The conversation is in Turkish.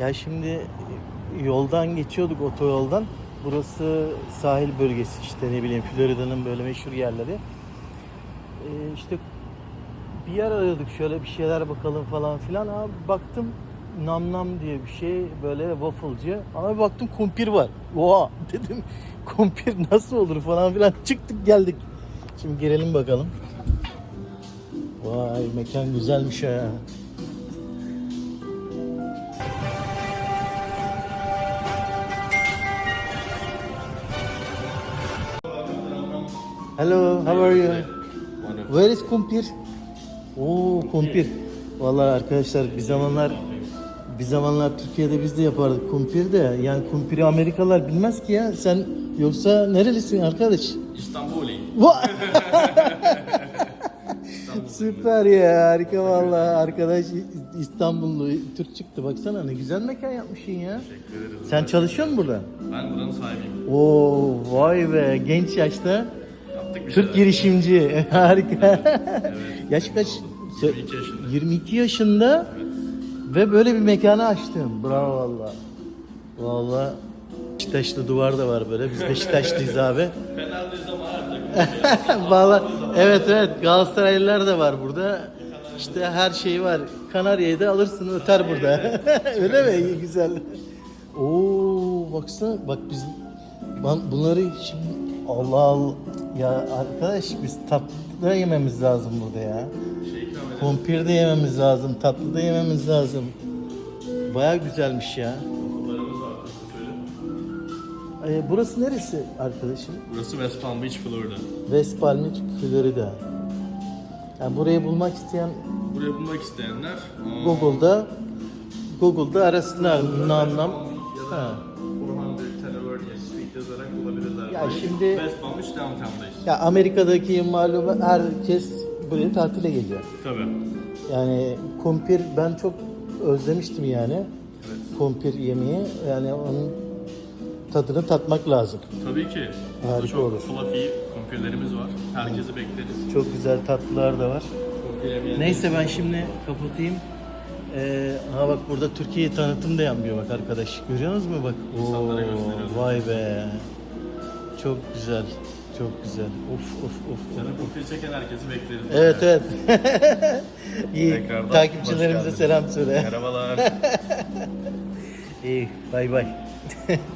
Ya şimdi yoldan geçiyorduk otoyoldan. Burası sahil bölgesi işte ne bileyim Florida'nın böyle meşhur yerleri. Ee, işte bir yer arıyorduk şöyle bir şeyler bakalım falan filan. Abi baktım nam nam diye bir şey böyle wafflecı. Abi baktım kumpir var. Oha dedim kumpir nasıl olur falan filan. Çıktık geldik. Şimdi girelim bakalım. Vay mekan güzelmiş ha. Hello, how are you? Where is kumpir? Oo kumpir. Vallahi arkadaşlar bir zamanlar bir zamanlar Türkiye'de biz de yapardık kumpir de. Yani kumpiri Amerikalılar bilmez ki ya. Sen yoksa nerelisin arkadaş? İstanbul'i. Va- Süper ya harika vallahi arkadaş İstanbullu Türk çıktı baksana ne güzel mekan yapmışsın ya. Teşekkür ederiz. Sen çalışıyor musun burada? Ben buranın sahibiyim. Oo vay be genç yaşta Yaptık bir Türk şeyler. girişimci harika. Evet. Yaş kaç? 22 yaşında. 22 yaşında ve böyle bir mekanı açtım. Bravo valla. Valla Beşiktaşlı duvar da var böyle. Biz Beşiktaşlıyız abi. Fenerliyiz ama her takım. Valla evet evet Galatasaraylılar da var burada. İşte her şey var. Kanarya'yı da alırsın öter burada. Öyle mi? İyi güzel. Oo baksana bak biz bunları şimdi Allah Allah ya arkadaş biz tatlı da yememiz lazım burada ya. Şey. Kumpir de yememiz lazım, tatlı da yememiz lazım. Baya güzelmiş ya. Var. Söyle. Ee, burası neresi arkadaşım? Burası West Palm Beach, Florida. West Palm Beach, Florida. Yani burayı bulmak isteyen Buraya bulmak isteyenler Google'da Google'da arasınlar nam nam. ya da Ha. 400 Televernia Street yazarak bulabilirler. Ya şimdi- West Palm Beach downtown'dayız. Ya Amerika'daki malum herkes buraya tatile geliyor. Tabii. Yani kumpir ben çok özlemiştim yani. Evet. Kumpir yemeği yani onun tadını tatmak lazım. Tabii ki. Burada Harika çok olur. fluffy kumpirlerimiz var. Herkesi bekleriz. Çok güzel tatlılar da var. Kumpir yemeyen- Neyse ben şimdi kapatayım. Ee, ha bak burada Türkiye'yi tanıtım da yapmıyor bak arkadaş. Görüyorsunuz mu bak? İnsanlara gösteriyoruz. Vay be. Çok güzel. Çok güzel. Of of of. Canım kumpir çeken herkesi bekleriz. Evet evet. İyi. Tekrardan Takipçilerimize hoş geldiniz. selam söyle. Merhabalar. İyi. Bay bay.